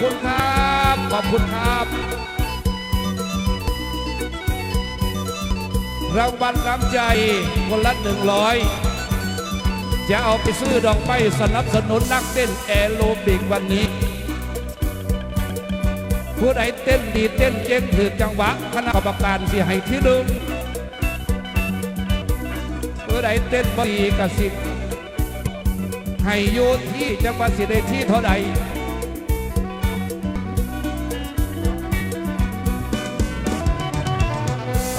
คุณครับ ขอบคุณครับ รางวัลน้ำใจคนละหนึ่งร้อยจะเอาไปซื้อดอกไม้สนับสนุนนักเต้นแอโรบิกวันนี้ ผู้ใดเต้นดีเต้นเก่งถือจังหวะคณะกรรมการสิให้ที่หนึ่งผู้ใดเต้นบ่ดีกสิให้อยู่ที่จังหวัดสิได้ที่เท่าใด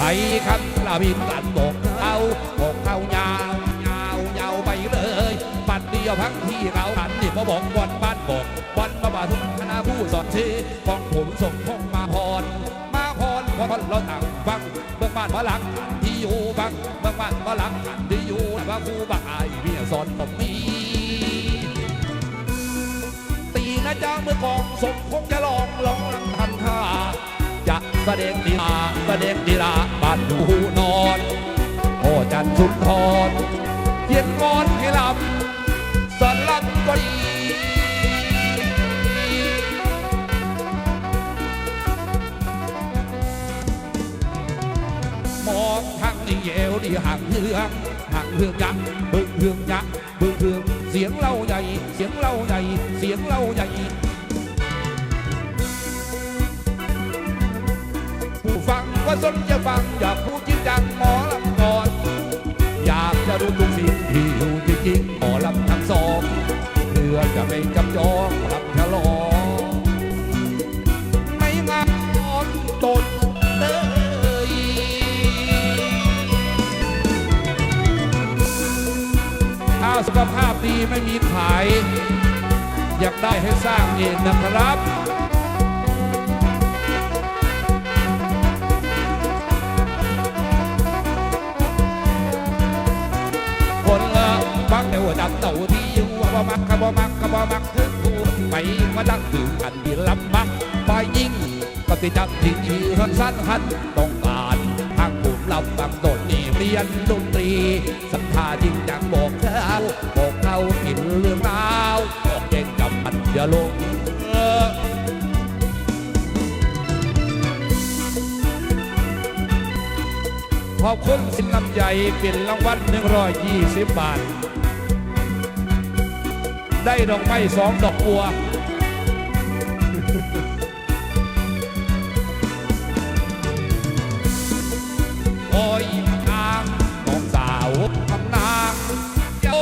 ไทยคันลาบินกันบอกเอาบอกเอายาวยาวยาวไปเลยปัดเดียวพังที่เราหันนี่มาบอกบอลบ้านบอกบอลมาบาทุกคณะผู้สอนเชฟองผมส่งพงมาพร มาพรพรเราต่างฟังเมืองบ้านมาหลังที่อยู่บังเมืองบ้านมาหลังที่อยู่ว่าครูบักอเมียสอนผมมีตีนะจ๊ะเมื่อกองสมคงจะลองลองทันท่า จะแสดงดีลาแสดงดีลาบ้านดูนอนโอ้จันทร์สุนทรเพียงกอนให้ลำสลับก็ดีมองทางนี้เอวดีห่างเฮืองห่างเฮืองยักบึงเฮืองยักบึงเฮืองเสียงเล่าใหญ่ เสียงเล่าใหญ่ เสียงเล่าใหญ่ ผู้ฟังก็สนจะฟังอยากพูดจริงจังหมอลำก่อน อยากจะรู้ทุกสิ่งที่อยู่จริงๆหมอลำทั้งสองเพื่อจะไม่จำจองลำฉลองไม่งามตนเลยถ้าสุขภาพดีไม่มีขาย อยากได้ให้สร้างเองนะครับ ดับเต่าที่อยู่ว่มักกะบ่มักกะบ่มักถึงกูไปมาดักถึงกันที่ลำบักไปยิ่งปฏิดจักทิ้งยืนสั้นหันต้องการทางผมลำบางโดดนี่เรียนดนตรีศรัทธาจริงจังบอกเขาบอกเขากินเรื่องราวบอกเก่งกับมันอย่าลงเออขอบคุณสินน้ำใจเป็นรางวัล120 บาท ได้ดอกไม้สองดอกบัวโอ้ยนางน้องสาวทำนางเจ้า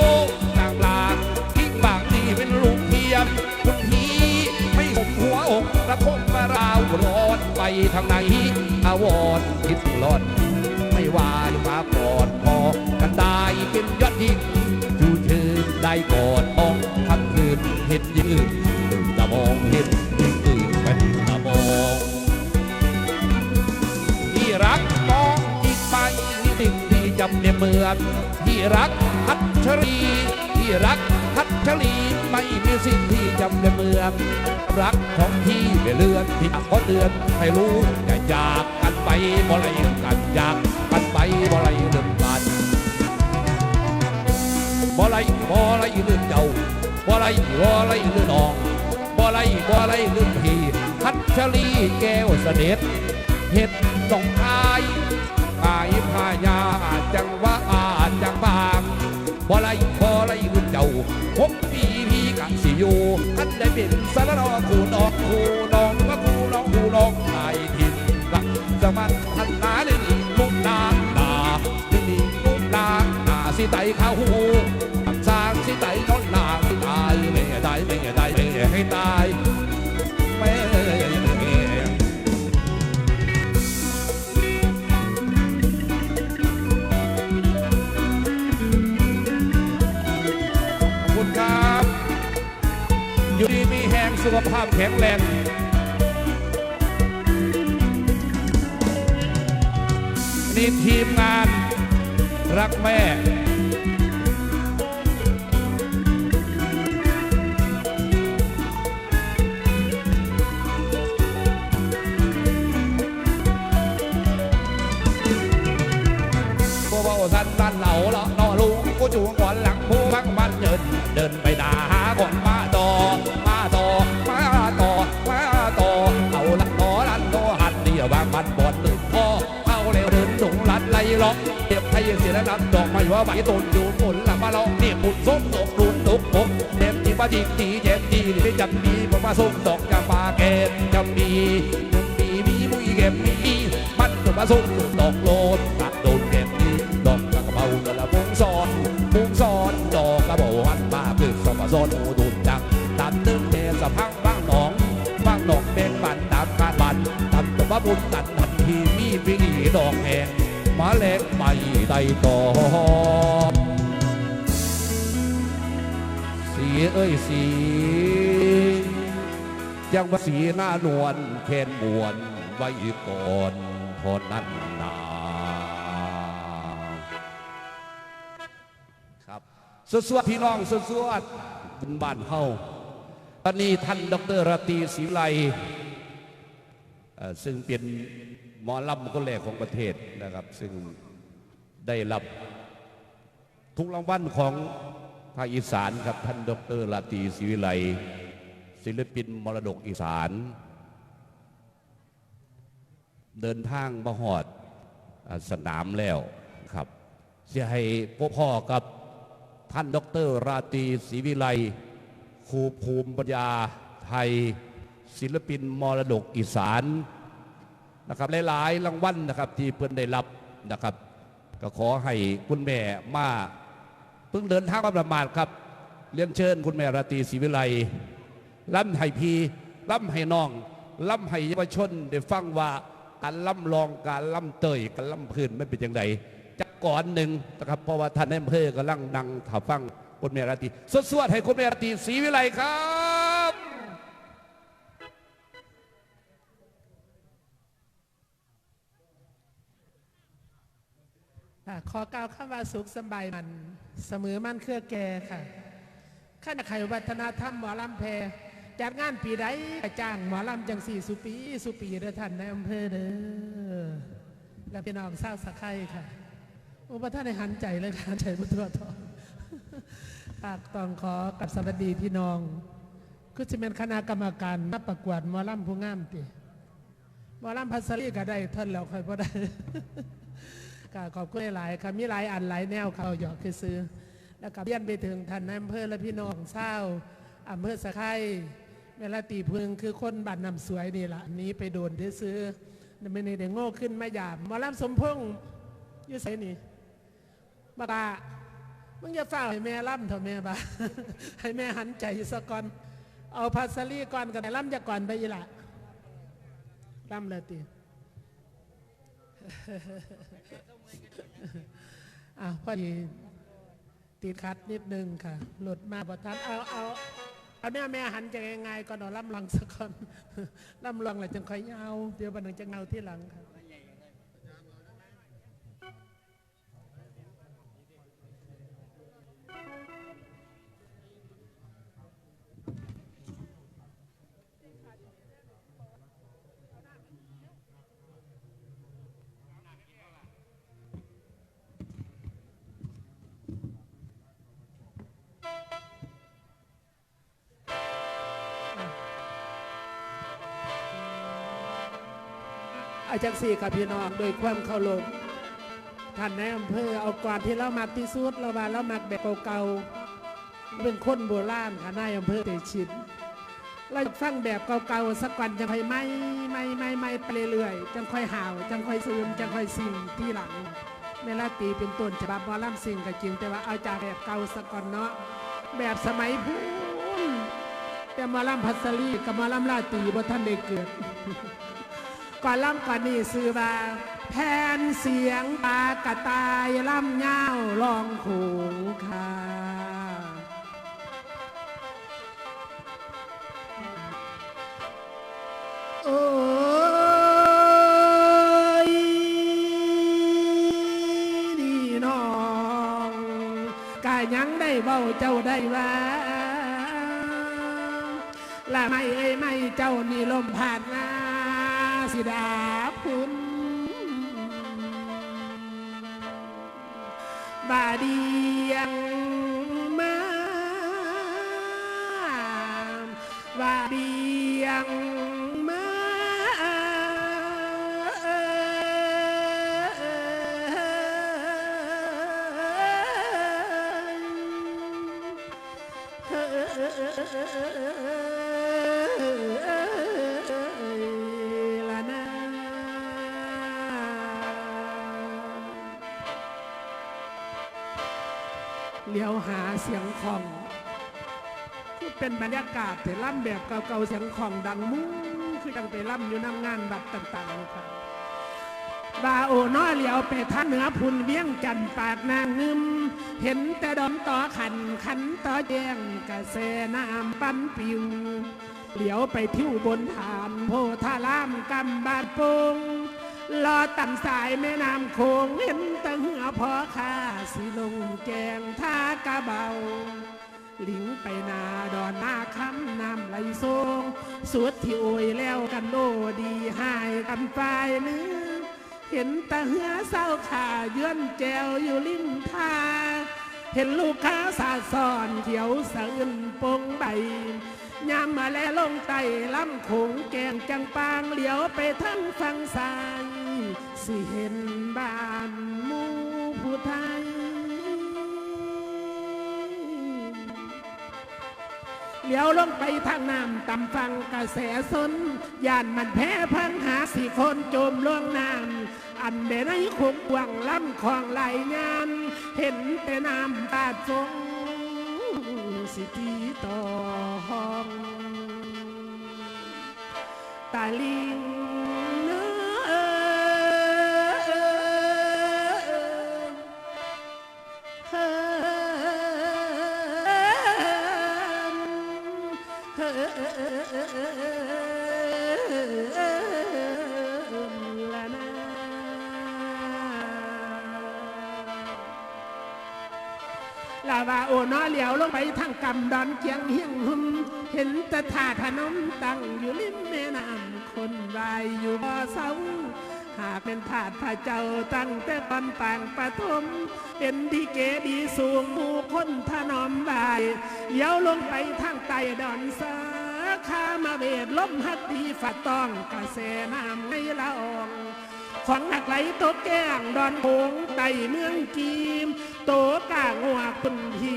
นางลางทิ้งบางนี่เป็นลูกเทียมคุณพี่ไม่หมหัวอกระทมมาราวร้อนไปทางไหนอาวรณ์คิดร้อนไม่ว่าจะมาก่อนพอกันได้เป็นยอดยิ่งชูชื่นได้กอนมอง คำคืนเห็นยิ่งอื่นตะมองเห็นยิ่งอื่นไปตะมองที่รักมองอีกไปสิ่งที่จำเนี่ยเหมือนที่รักฮัชรีที่รักฮัชรีไม่มีสิ่งที่จำเนี่ยเหมือนรักของพี่ไม่เลือนที่ขอเตือนให้รู้อย่าจากกันไปบ่ไรกันอยากกันไปบ่ไรเรื่องกันบ่ไรบ่ไรเรื่องเจ้า บ่ไรบ่ไรเรื่อน้องบ่ไรบ่ไรเรื่อพี่ฮัชรีแก้วเสด็จเห็ดต้องอายอายพายาจังว่าอาจังบางบ่ไรบ่ไรรุ่นเจ้าหกปีพี่กัสิอยู่ท่านได้เป็นสารนอคู่น้องคู่น้องว่าคู่น้องคู่น้องไายทินรักสมันทันนาเล่นมุกนางนาเล่นมุกนางนาสิไตข้าหู ได้ไม่ให้ตายไม่คุณครับ อยู่ดีมีแหงสุขภาพแข็งแรงนี่ทีมงานรักแม่ มันเหล่าละนอลุงกูจูงก่อนหลังผู้พังมันเดินเดินไปด่าก่อนมาต่อมาต่อมาต่อมาต่อเอาละนอลันโอหันเดียวบางบันบอดตึกพ่อเอาเร็วเดินถุงลัดไล่ล็อกเด็บไทยเสียแล้วลัดดอกไม้ว่าใบตุนอยู่ผลละมาลองนี่ยปุ่นส้มตกรุนตกปกเด็บที่มาจิกตีเจ็บดีไม่จำมีผมมาส้มดอกจะปาเกตจะมีมีมีมุ้ยเก็บมีมันจะมาส้มตกโลด บุญตัดทันทีมีปีนีดอกแหงมาแลกไม่ได้ตอสีเอ้ยสียังว่าสีหน้านวลแคนมวนไว้ก่อนพอนั้นนาครับสวดสวดพี่น้องสวดสวดบุญบ้านเฮาตอนนี้ท่านดรรตีศรีไล ซึ่งเป็นหมอลำคนแรกของประเทศนะครับ ซึ่งได้รับทุกรางวัลของภาคอีสานครับท่านดรลาตีศรีวิไลศิลปินมรดกอีสาน เดินทางมาหอดสนามแล้วครับเสียให้พวกพ่อกับท่านดรราตีศรีวิไลครูภูมิปัญญาไทย ศิลปินมรดกอีสานนะครับหลายๆรางวัลนะครับที่เพื่อนได้รับนะครับ ก็ขอให้คุณแม่มาเพิ่งเดินทางมาประมาทครับเรียนเชิญคุณแม่ราตรีศรีวิไลล่ำให้พีล่ำให้น้องล่ำให้เยาวชนได้ฟังว่าการล่ำลองการล่ำเตยการล่ำพื้นไม่เป็นอย่างไรจากก่อนหนึ่งนะครับเพราะว่าท่านในอำเภอกำลังนั่งถ้าฟังคุณแม่ราตรีสวดๆให้คุณแม่ราตรีศรีวิไลครับ ขอกล่าวคำว่าสุขสบายมันเสมอมั่นเครือแก่ค่ะข้าไขวัฒนธรรมหมอลำแพรจัดงานปีใดก็จ้างหมอลำจังสี่สุปีสุปีเด้อท่านในอำเภอเด้อและพี่น้องเศร้าวสะไข่ค่ะโอ้พระท่านในหันใจเลยค่ะใจบุตัวทองฝากต้องขอกับสวัสดีพี่น้องคือจะเป็นคณะกรรมการมาประกวดหมอลำผู้งามติหมอลำพัสรีก็ได้ท่านแล้วค่อยพอได้ ก็ขอบคุณหลายๆครับมีหลายอันหลายแนวเขาหยอกคือซื้อ แล้วก็เบี้ยนไปถึงท่านนายอำเภอและพี่น้องเศร้าอำเภอสะไคร่เวลาตีพึงคือคนบ้านนำสวยนี่ละนี้ไปโดนที่ซื้อไม่ได้ได้โง่ขึ้นมาหยาบหมอลำสมพงษ์ยุ่ใส่นี่บากามึงอย่าฝ้าให้แม่ล่ำเถอะแม่บ้าให้แม่หันใจสะก่อน เอาภาษาลีก่อนกันล่ำจะก่อนไปอีละล่ำเลยตี อะพอดีติดคัดนิดนึงค่ะ หลุดมาบทันเอาเอาเอาแม่แม่หันจะยังไงก่อนเอาล่ำลังสักคนล่ำลังแล้วจังค่อยเอาเดี๋ยวบันนึงจะเงาที่หลังค่ะ อาจารย์สี่กับพี่น้องโดยความเคารพท่านในายอำเภอเอาก่อนที่เรามักที่สุดเราว่าเรามักแบบเก่าๆเป็นคนโบราณค่ะนายอำเภอเตชินเราฟังแบบเก่าๆสักวันจะค่อยไม่ไม่ไม่ไม่ไปเรื่อยๆจังค่อยห่าวจังค่อยซึมจังค่อยสิ่งที่หลังเมลาตีเป็นต้นฉบับหมอลำสิ่งก็จริง แต่ว่าเอาจากแบบเก่าสักก่อนเนาะแบบสมัยพูนแต่มอลำพัสลีกับมอลำลาตีบ่ท่านได้เกิด ก่อนล่ำก่อนนี่ซื้อมาแผนเสียงปากระตายล่ำเงาลองขงค่ะโอ้ยนี่น้องกายังได้เบาเจ้าได้ว่าละไม่เอ้ไม่เจ้านี่ลมผ่าน สิดาพุนบาเดียงมาบาเดียง เสียงของคือเป็นบรรยากาศแต่ล่ำแบบเก่าๆเสียงของดังมุ้งคือจังไปล่ำอยู่น้ำงานบัดต่างๆครับบาโอน้อเหลียวไปท่าเหนือพุนเวียงจันปากนางงึม เห็นแต่ดอมต่อขันขันต่อแยงกระแสน้ำปั้นปิว เหลียวไปทิวบนฐานโพธารามกำบาดปง ลอต่ำสายแม่น้ำโคงเห็นตะเหือพอข้าสิลงแกงท่ากะเบาหลิงไปนาดอนหน้าคำน้ำไหลโซงสุดที่โอยแล้วกันโดดีหายกันปลายเนื้อเห็นตาเหือเศร้าขาเยื่อนแจวอยู่ริมทาเห็นลูกค้าสาดสอนเขียวสะอื่นปงใบ ยามมาแลลงไต่ลำโขงแกงจังปางเหลียวไปทั้งฝั่งซ้ายสิเห็นบ้านมูผู้ไทยเลี้ยวลงไปทางน้ำตำฟังกระแสสนย่านมันแพ้พังหาสี่คนจมล่วงน้ำอันเดในคุกวังล้ำของไหลงาน เห็นแต่น้ำตาจง สิทีต่อห้องตาลิ วาโอน้อเหลียวลงไปทางกำดอนเกียงเฮียงหุมเห็นต่ถาดขนมตั้งอยู่ริมแม่น้ำคนวายอยู่บ่อเสาหากเป็นถาดพระเจ้าตั้งแต่ตอนต่างปฐมเป็นดีเกดีสูงหมู่คนถนอมบายเลี้ยวลงไปทางใต้ดอนสาขามาเวดล้มหัดดีฝัดต้องกระแสน้ำในละออง ของหักไหลโตแก้งดอนโขงไต่เมืองกีม โตกลางหัวคุนพี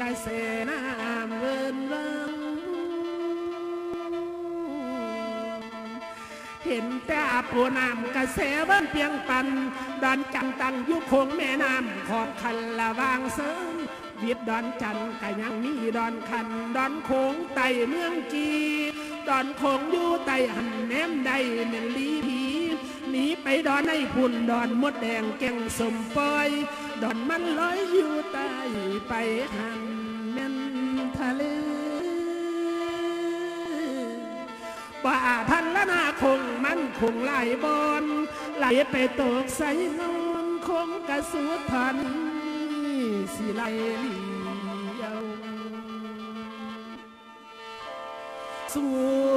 กระแสน้ำเวินเวิงเห็นแต่อาโปน้ำกระแสเบิ้นเปียงปันดอนจังตังยุคงแม่น้ำขอบคันละวางเสริมวิดดอนจันก็ยังมีดอนคัน ดอนโขงไต่เมืองจี ดอนโขงอยู่ไต่หันแนมใดเมนลีผี หนีไปดอนในพุ่นดอนมดแดงแกงสมปอย ดอนมันลอยอยู่ใต้ไปหันแม่นทะเลป่าพันละนาคงมันคงไหลบอนไหลไปตกใส่นอนคงกระสุดพันสิไหลเลียวสู่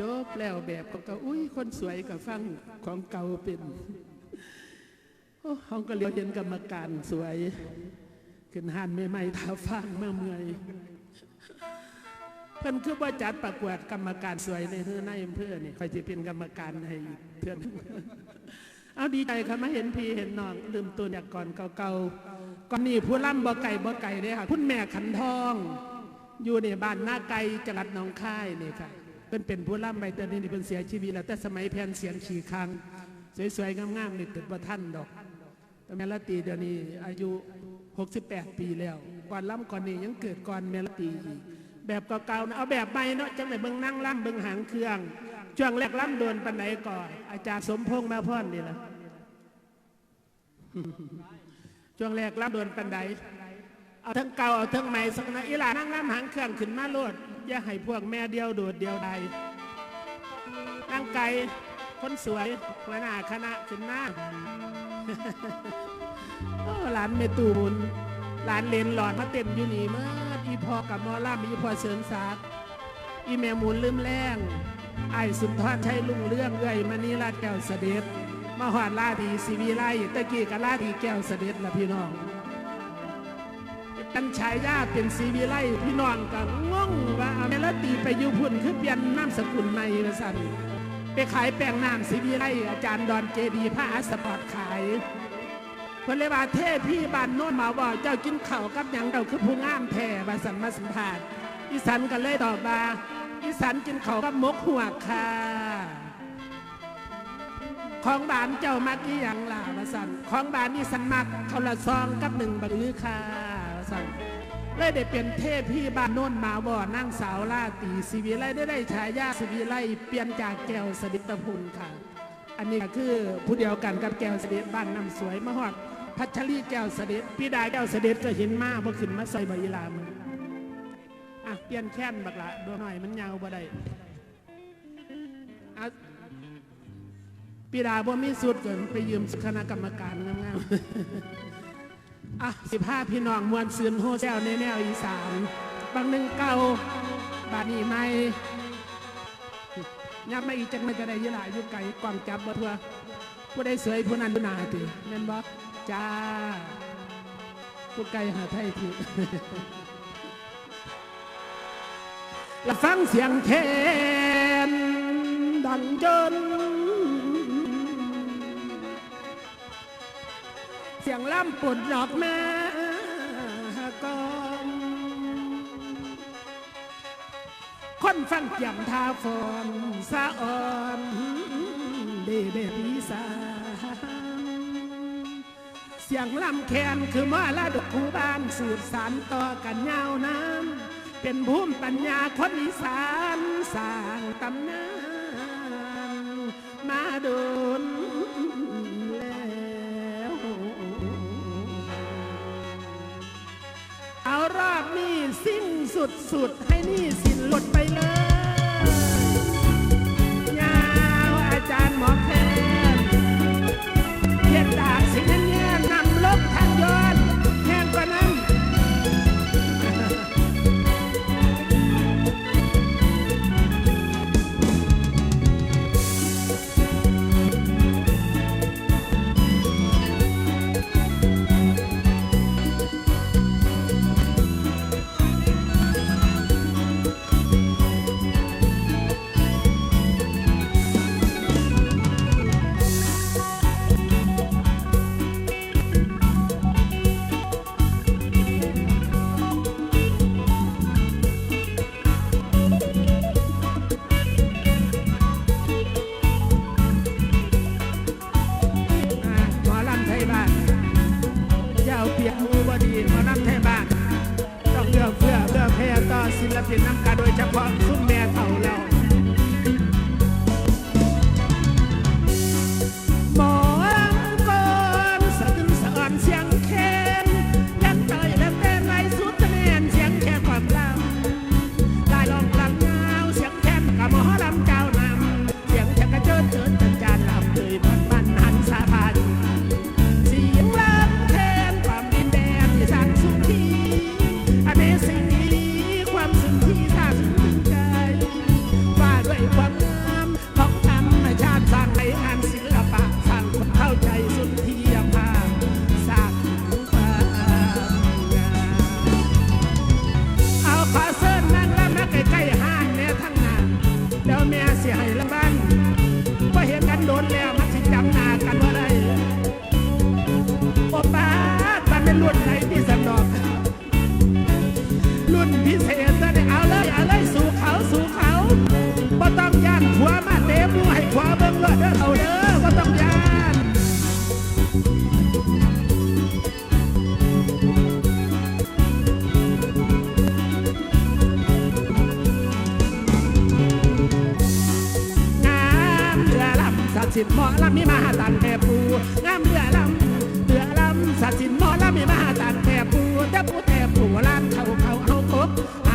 จบแล้วแบบของเก่าอุ้ยคนสวยกับฟังของเก่าเป็นโอ้ห้องก็เลียวเห็นกรรมการสวยขึ้นหันไม่ไม่ๆท้าฟังมาเมื่อยเพิ่นคือว่าจัดประกวดกรรมการสวยในเธอในอำเภอนี่คอยจะเป็นกรรมการให้เพื่อนเอาดีใจค่ะมาเห็นพี่เห็นน้องลืมตัวจากก่อนเก่าๆ ก่อนนี้ผู้ล่ำบ่ไก่บ่ไก่เลยค่ะคุณแม่ขันทอง อยู่ในบ้านหน้าไกลจังหวัดหนองคายนี่ค่ะเป็นเป็นผู้ล่ำไปแต่นี่เป็นเสียชีวิตแล้วแต่สมัยแผ่นเสียงขี่คางสวยๆงามๆนี่ติดประท่านดอกแต่แม่ละตีเดี๋ยวนี้อายุ 68 ปีแล้วก่อนล่ำก่อนนี้ยังเกิดก่อนแม่ละตีอีกแบบเก่าๆนะเอาแบบใหม่เนาะจังไหนเบิ่งนั่งล่ำเบิ่งหางเครื่องช่วงแรกล่ำโดนปันไหนก่อนอาจารย์สมพงษ์มาพ่อนนี่แหละ ช่วงแรกล่ำโดนปันไหนเอาทั้งเก่าเอาทั้งใหม่สักนะอีหลานั่งล่ำหางเครื่องขึ้นมาโลดอย่าให้พวกแม่เดียวโดดเดียวใดนั่งไกลคนสวยหัวหน้าคณะขึ้นหน้าโอ้หลานเมตูบุญหลานเลนหลอนมาเต็มอยู่นี่มื่ออีพอกับมอล่ามอีพอเสริมศักดิ์อีเมมูลลืมแรงไอ้สุนทรชัยลุงเรื่องเอ้ยมณีราชแก้วเสด็จ มาหอดลาดีสีวีไลตะกี้กับลาดีแก้วเสด็จละพี่น้องตั้งฉายาเป็นสีวีไลพี่น้องก็งงว่าเอาเมลตีไปอยูพุ่นคือเปลี่ยนนามสกุลใหม่มาสั่นไปขายแป้งน้ำสีวีไลอาจารย์ดอนเจดีผ้าอาสปอร์ตขายเพิ่นเลยว่าเทพพี่บ้านโน้นมาบอกเจ้ากินเข้ากับหยังเจ้าคือผู้งามแท้ว่าสันมาสัมภาษณ์อีสันก็เลยตอบว่าอีสันกินเข้ากับมกหัวค่ะ ของบ้านเจ้ามักอีหยังล่ะว่าสันของบ้านนี่สันมักเขาละซองกับหนึ่งบะลือค่ะว่าสันเลยได้เป็นเทพพี่บ้านโน้นมาบ่อนั่งสาวล่าตีสีวิไลได้ได้ฉายาสีวิไลเปลี่ยนจากแก้วสดิตพุนค่ะ อันนี้คือผู้เดียวกันกับแก้วเสด็จบ้านน้ำสวยมาฮอดพัชรีแก้วเสด็จพี่ดาแก้วเสด็จก็เห็นมาบ่ขึ้นมาใส่ใบลามันอะเปลี่ยนแค้นบักละดูหน่อยมันยาวบ่ได้ พี่ดาบ่มีสุดเกินไปยืมคณะกรรมการงามๆอะสิบห้าพี่น้องมวลซืนโฮแซวในแนวอีสาน บางหนึ่งเก่าบานี้ใหม่ยับไมาอีจังไม่จะได้ยี่หลายอยู่ไกลกวางจับบ่ทัวผู้ใดสวยผู้นั้นผู้นาติแม่นบ่จ้าผู้ไกลหาไทยทีแล้วฟังเสียงแคนดังจน เสียงล่ำปุ่นดอกแม่กองคนฟังจำท่ยมทาฟอนสะอ่อนเดเดพีสาเสียงลำแคนคือมอละดกคูบ้านสืบสานต่อกันยาวนานเป็นภูมิปัญญาคนอีสานสร้างตำนานมาโด สุดสุดๆให้นี่ เ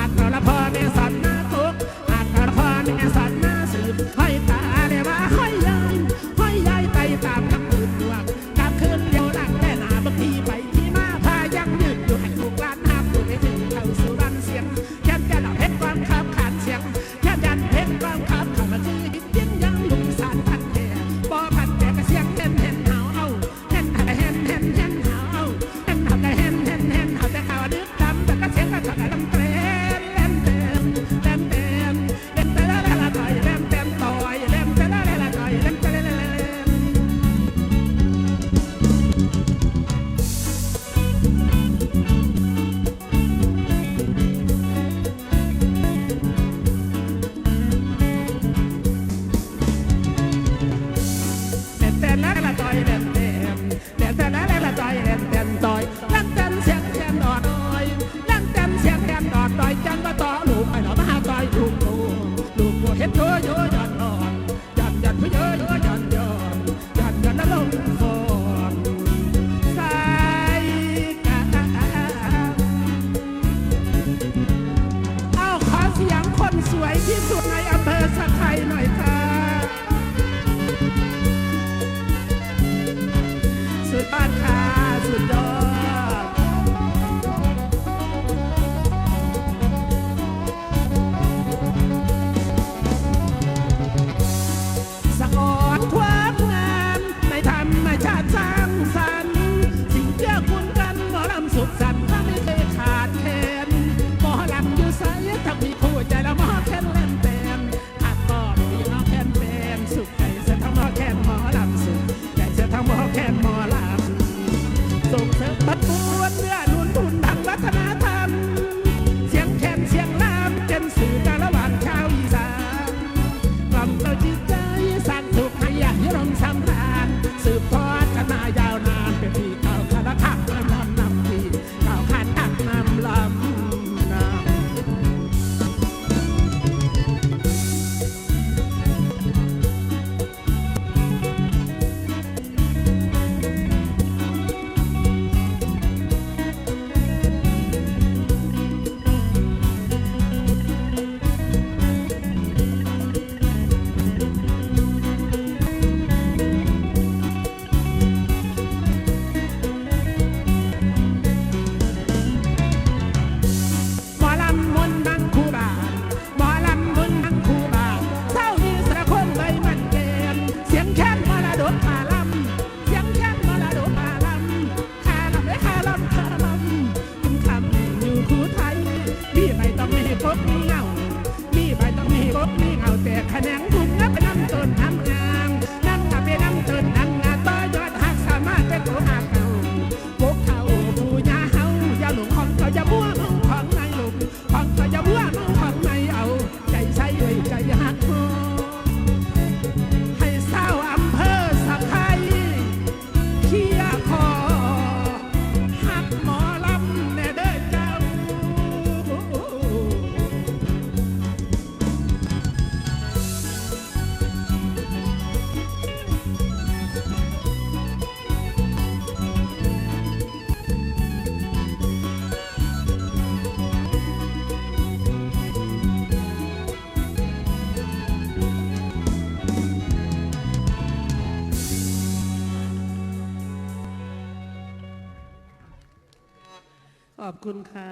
อบคุณค่ะ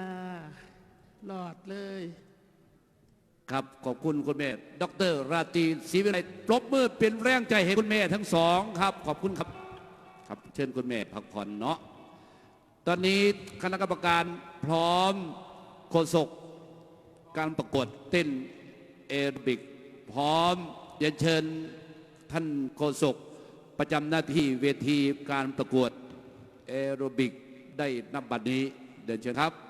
หลอดเลย ครับขอบคุณคุณแม่ ดร ราตีศรีวิไลปรบมือเป็นแรงใจให้คุณแม่ทั้งสองครับ ขอบคุณครับ ครับเชิญคุณแม่พักผ่อนเนาะตอนนี้คณะกรรมการพร้อมโฆษกการประกวดเต้นเอรบิก พร้อมเรีเชิญท่านโฆษกประจำหน้าที่เวทีการประกวดเอโรบิกได้นับบัดนี้ đến trên tháp